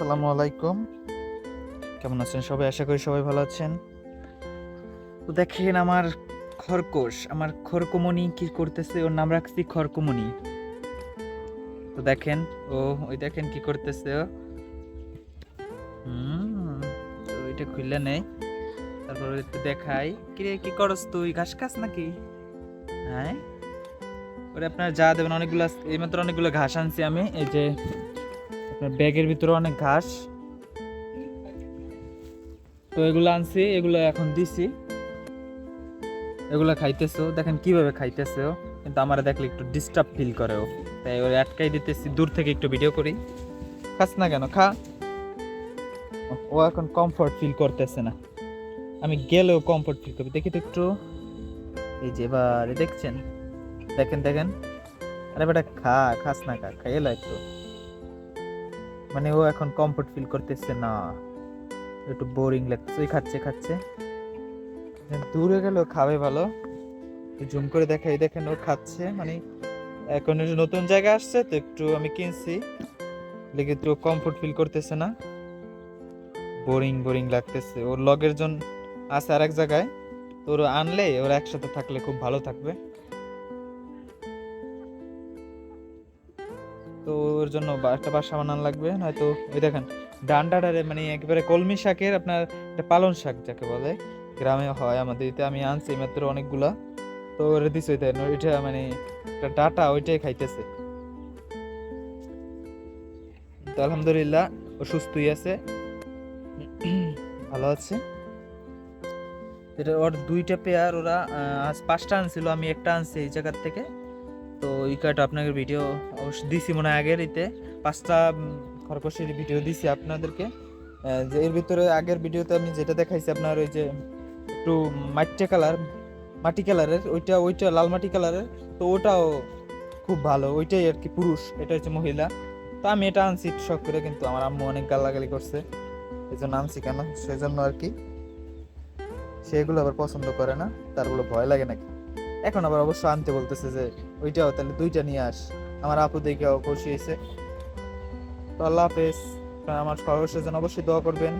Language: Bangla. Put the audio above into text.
আসসালামু আলাইকুম। কেমন আছেন সবাই? আশা করি সবাই ভালো আছেন। তো দেখেন আমার খরগোশ, আমার খরকমণি কি করতেছে? ওর নাম রাখছি খরকমণি তো দেখেন, ও, ওই দেখেন কি করতেছে ও। হুম এটা খুললে নেই। তারপর একটু দেখাই। কিরে কি করস তুই? ঘাস খাস নাকি? হ্যাঁ? ওরে আপনার যা দেবেন, অনেকগুলো আজ- এইমাত্র অনেকগুলো ঘাস আনছি আমি। এই যে ব্যাগের ভিতরে অনেক ঘাস। তো এগুলো আনছি, এগুলো এখন দিছি। এগুলো খাইতেছো, দেখেন কীভাবে খাইতেছে কিন্তু আমার দেখলে একটু ডিস্টার্ব ফিল করে ও। তাই ওর আটকাই দিতেছি, দূর থেকে একটু ভিডিও করি। খাস না কেন, খা। ও এখন কমফর্ট ফিল করতেছে না। আমি গেলেও কমফর্ট ফিল করবে। দেখি তো একটু। এই যে এবারে দেখছেন? দেখেন দেখেন। আরে বেটা খা, খাস না খা, খাইয়ে একটু। মানে ও এখন কমফর্ট ফিল করতেছে, না, একটু বোরিং লাগছে খাচ্ছে খাচ্ছে। দূরে গেলেও খাবে ভালো। জুম করে দেখাই, দেখেন ও খাচ্ছে মানে এখন নতুন জায়গা আসছে, তো একটু আমি কিনছি। লেগে একটু কমফর্ট ফিল করতেছে না। বোরিং বোরিং লাগতেছে। ওর লগের জন আছে আর এক জায়গায়, তো আনলে, ওরা একসাথে থাকলে খুব ভালো থাকবে। তো ওর জন্য একটা বাসা বানানো লাগবে, নয়তো ওই দেখেন ডান্ডাটারে মানে একেবারে কলমি শাকের আপনার একটা পালন শাক যাকে বলে, গ্রামে হয় আমাদের এতে, আমি আনছি মাত্র অনেকগুলা। তো ওরে দিস ওইটা ওইটা মানে একটা ডাটা ওইটাই খাইতেছে। তো আলহামদুলিল্লাহ, ও সুস্থই আছে। ভালো আছে। এটা ওর দুইটা পেয়ার ওরা আজ পাঁচটা আনছিল, আমি একটা আনছি এই জায়গার থেকে। তো ওই কার্ডটা আপনাদের ভিডিও অবশ্য দিছি মনে হয় আগের ইতে। পাঁচটা খরগোশের ভিডিও দিছি আপনাদেরকে। যে এর ভিতরে আগের ভিডিওতে আমি যেটা দেখাইছি আপনার ওই যে একটু মাটি কালার মাটি কালারের ওইটা ওইটা লাল মাটি কালারের তো ওটাও খুব ভালো। ওইটাই আর কি পুরুষ, এটা হচ্ছে মহিলা। তো আমি এটা আনছি শখ করে, কিন্তু আমার আম্মু অনেক গালাগালি করছে। এই জন্য আনছি কেন? সেজন্য আর কি। সেগুলো আবার পছন্দ করে না তারগুলো ভয় লাগে নাকি? এখন আবার অবশ্য আনতে বলতেছে যে, ওইটাও তাহলে দুইটা নিয়ে আস। আমার আপু দেখে খুশি হয়েছে। তো আল্লাহ হাফেজ আমার যেন অবশ্যই দোয়া করবেন।